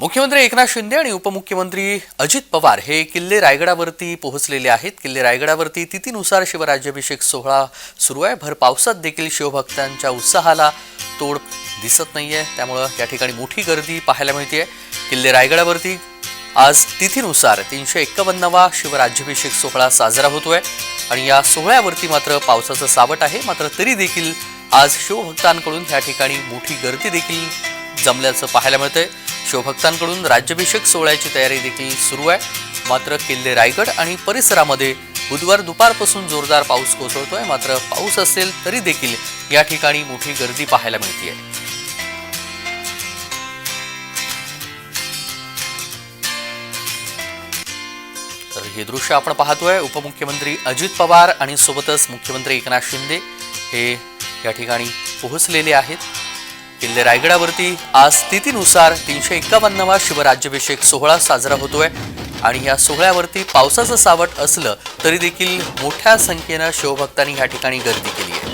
मुख्यमंत्री एकनाथ शिंदे आणि उपमुख्यमंत्री अजित पवार हे किल्ले रायगडावरती पोहोचलेले आहेत. किल्ले रायगडावरती तिथीनुसार शिवराज्याभिषेक सोहळा सुरू आहे. भर पावसात देखील शिवभक्तांच्या उत्साहाला तोड दिसत नाहीये. त्यामुळं या ठिकाणी मोठी गर्दी पाहायला मिळते किल्ले रायगडावरती आज तिथीनुसार तीनशे एक्कावन्नवा शिवराज्याभिषेक सोहळा साजरा होतोय. आणि या सोहळ्यावरती मात्र पावसाचं सावट आहे. मात्र तरी देखील आज शिवभक्तांकडून या ठिकाणी मोठी गर्दी देखील जमल्याचं पाहायला मिळतंय. शिवभक्तांकडून राज्याभिषेक सोहळ्याची तयारी देखील सुरू आहे. मात्र किल्ले रायगड आणि परिसरामध्ये बुधवार दुपारपासून जोरदार पाऊस कोसळतोय. मात्र पाऊस असेल तरी देखील या ठिकाणी मोठी गर्दी पाहायला मिळते तर हे दृश्य आपण पाहतोय. उपमुख्यमंत्री अजित पवार आणि सोबतच मुख्यमंत्री एकनाथ शिंदे हे या ठिकाणी पोहोचलेले आहेत. किल्ले रायगडावरती आज तिथीनुसार तीनशे एक्कावन्नवा शिवराज्याभिषेक सोहळा साजरा होतोय. आणि या सोहळ्यावरती पावसाचं सावट असलं तरी देखील मोठ्या संख्येनं शिवभक्तांनी या ठिकाणी गर्दी केली आहे.